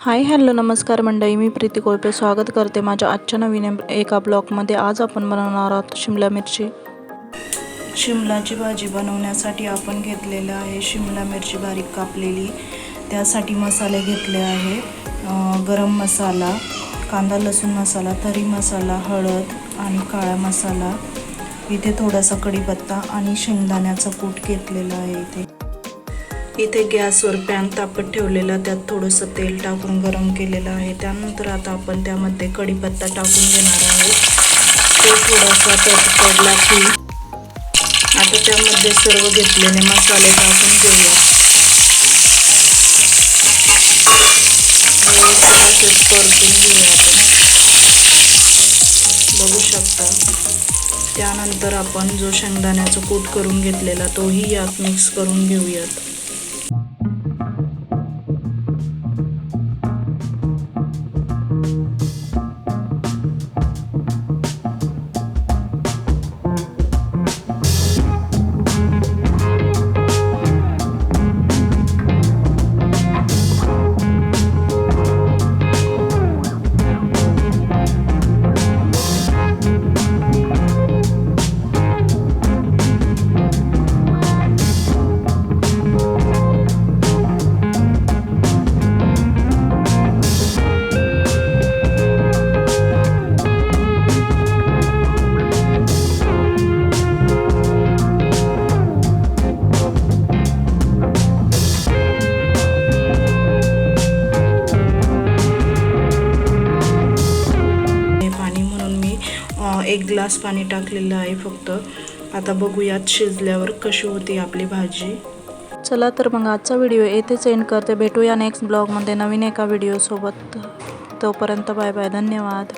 Hi hello नमस्कार मंडळी. मी प्रीती कोळपे स्वागत करते माझ्या आजच्या नवीन एका ब्लॉगमध्ये. आज आपण बनवणार आहोत शिमला मिरची. शिमलाची भाजी बनवण्यासाठी आपण घेतलेलं आहे शिमला मिरची बारीक कापलेली. त्यासाठी मसाले घेतले आहे. गरम मसाला कांदा लसूण मसाला तरी मसाला हळद आणि काळा मसाला. इथे थोडासा कढीपत्ता आणि शेंगदाण्याचं कूट घेतलेलं आहे इथे. इथे गॅसवर पॅन तापत ठेवलेला त्यात थोडंसं तेल टाकून गरम केलेलं आहे. त्यानंतर आता आपण त्यामध्ये कढीपत्ता टाकून घेणार आहोत. तो थोडासा पडला की आता त्यामध्ये सर्व घेतलेले मसाले टाकून घेऊया. असेच परतून घेऊया आपण. बघू शकता. त्यानंतर आपण जो शेंगदाण्याचा कूट करून घेतलेला तोही यात मिक्स करून घेऊयात. एक ग्लास पाणी टाकलेलं आहे फक्त. आता बघूयात शिजल्यावर कशी होती आपली भाजी. चला तर मग आजचा व्हिडिओ येथेच एंड करते. भेटूया नेक्स्ट ब्लॉगमध्ये नवीन एका व्हिडिओसोबत तोपर्यंत बाय बाय. धन्यवाद.